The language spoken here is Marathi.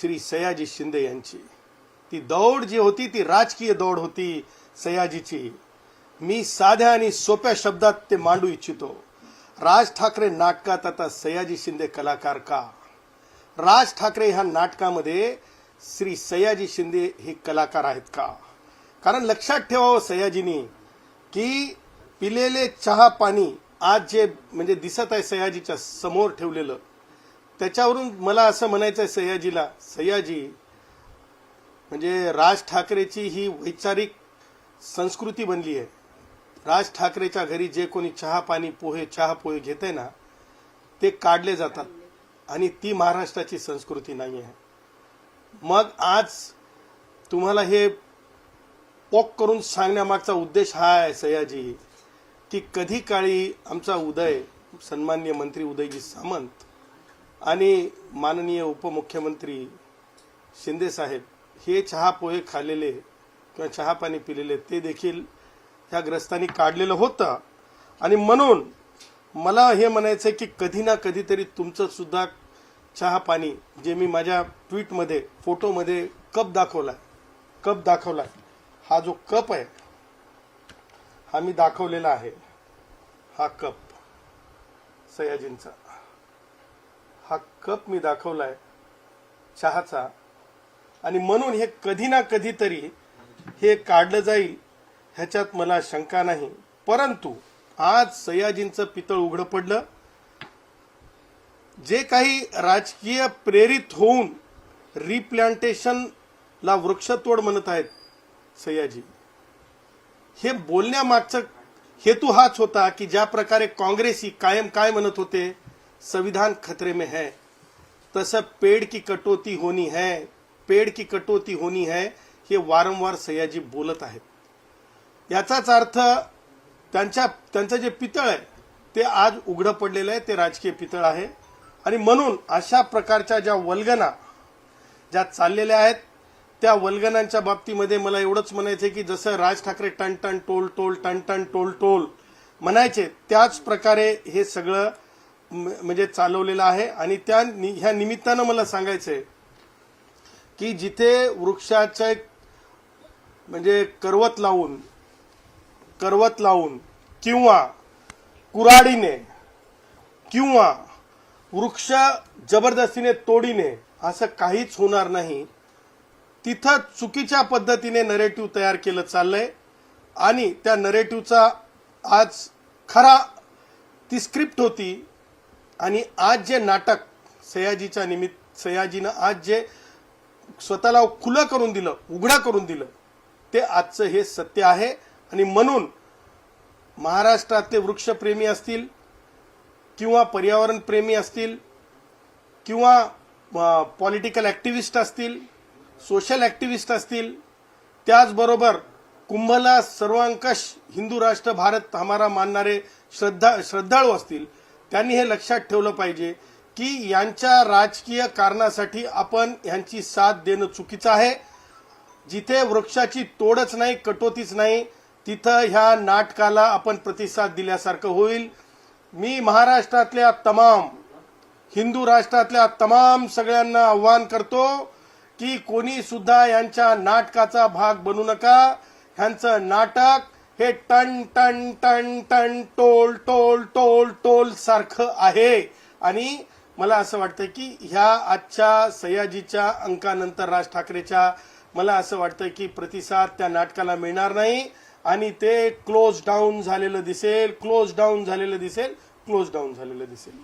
श्री सयाजी शिंदे यांची. ती दौड जी होती ती राजकीय दौड होती सयाजीची. मी साध्या आणि सोप्या शब्दात ते मांडू इच्छितो. राज ठाकरे नाटकात आता सयाजी शिंदे कलाकार का? राज ठाकरे ह्या नाटकामध्ये श्री सयाजी शिंदे हे कलाकार आहेत का? कारण लक्षात ठेवावं सयाजीनी की पिलेले चहा पाणी आज जे म्हणजे दिसत आहे सयाजीच्या समोर ठेवलेलं त्याच्यावरून मला असं म्हणायचं आहे सयाजीला सयाजी म्हणजे राज ठाकरेची ही वैचारिक संस्कृती बनली आहे. राज ठाकरेच्या घरी जे कोणी चहा पाणी पोहे चहा पोहे घेते ना ते काढले जातात. आणि ती महाराष्ट्राची संस्कृती नाही आहे मग आज तुम्हाला हे पोक करून सांगण्यामागचा उद्देश हा आहे सयाजी की कधी काळी आमचा उदय सन्मान्य मंत्री उदयजी सामंत आणि माननीय उपमुख्यमंत्री शिंदे साहेब हे चहा पोहे खाल्लेले किंवा चहा पाणी पिलेले ते देखील ह्या ग्रस्तांनी काढलेलं होतं. आणि म्हणून मला हे म्हणायचं आहे की कधी ना कधीतरी तुमचं सुद्धा चहा पाणी जे मी माझ्या ट्विटमध्ये फोटोमध्ये कप दाखवला कप दाखवला हा जो कप आहे हा मी दाखवलेला आहे हा कप सयाजींचा. हा कप मी दाखवलाय चहाचा. आणि म्हणून हे कधी ना कधीतरी हे काढलं जाईल ह्याच्यात मला शंका नाही. परंतु आज सयाजींचं पितळ उघडं पडलं. जे काही राजकीय प्रेरित होऊन रिप्लांटेशनला वृक्षतोड म्हणत आहेत सयाजी. हे बोलण्यामागचं हेतू हाच होता की ज्या प्रकारे काँग्रेसी कायम काय म्हणत होते? संविधान खतरे में है। तसं पेड़ की कटोती होनी है पेड़ की कटोती होनी है हे वारंवार सयाजी बोलत आहेत। याचाच अर्थ त्यांच्या त्यांचं जे पितळ आहे ते आज उघडं पडलेलं आहे ते राजकीय पितळ आहे. आणि म्हणून अशा प्रकारच्या ज्या वल्गना ज्या चाललेल्या आहेत त्या वल्गनांच्या बाबतीमध्ये मला एवढंच म्हणायचं की जसं राज ठाकरे टन टन टोल टोल टन टन टोल टोल म्हणायचे त्याच प्रकारे हे सगळं म्हणजे चालवलेलं आहे आणि त्या नि- ह्या निमित्तानं मला सांगायचंय की जिथे वृक्षाचे म्हणजे करवत लावून करवत लावून किंवा कुराडीने किंवा वृक्ष जबरदस्तीने तोडीने असं काहीच होणार नाही तिथं चुकीच्या पद्धतीने नरेटिव्ह तयार केलं चाललंय आणि त्या नरेटिव्हचा आज खरा ती स्क्रिप्ट होती आणि आज जे नाटक सयाजीच्या निमित्त सयाजीनं आज जे स्वतःला खुलं करून दिलं उघडं करून दिलं ते आजचं हे सत्य आहे. आणि म्हणून महाराष्ट्रातले वृक्षप्रेमी असतील किंवा पर्यावरण प्रेमी असतील किंवा पॉलिटिकल ॲक्टिव्हिस्ट असतील सोशल ॲक्टिव्हिस्ट असतील त्याचबरोबर कुंभला सर्वांकश हिंदू राष्ट्र भारत हमारा मानणारे श्रद्धा श्रद्धाळू असतील त्यांनी हे लक्षात ठेवलं पाहिजे की यांच्या राजकीय कारणासाठी आपण यांची साथ देणं चुकीचं आहे. जिथे वृक्षाची तोडच नाही कटोतीच नाही तिथं ह्या नाटकाला आपण प्रतिसाद दिल्यासारखं होईल. मी महाराष्ट्रातल्या तमाम हिंदू राष्ट्रातल्या तमाम सगळ्यांना आव्हान करतो की कोणी सुद्धा यांच्या नाटकाचा भाग बनू नका. ह्यांचं नाटक हे टन टन टन टन टोल टोल टोल टोल सारखं आहे. आणि मला असं वाटतं की ह्या आजच्या सयाजीच्या अंकानंतर राज ठाकरेच्या मला असं वाटतं की प्रतिसाद त्या नाटकाला मिळणार नाही. आणि ते क्लोज डाऊन झालेलं दिसेल क्लोज डाऊन झालेलं दिसेल क्लोज डाऊन झालेलं दिसेल.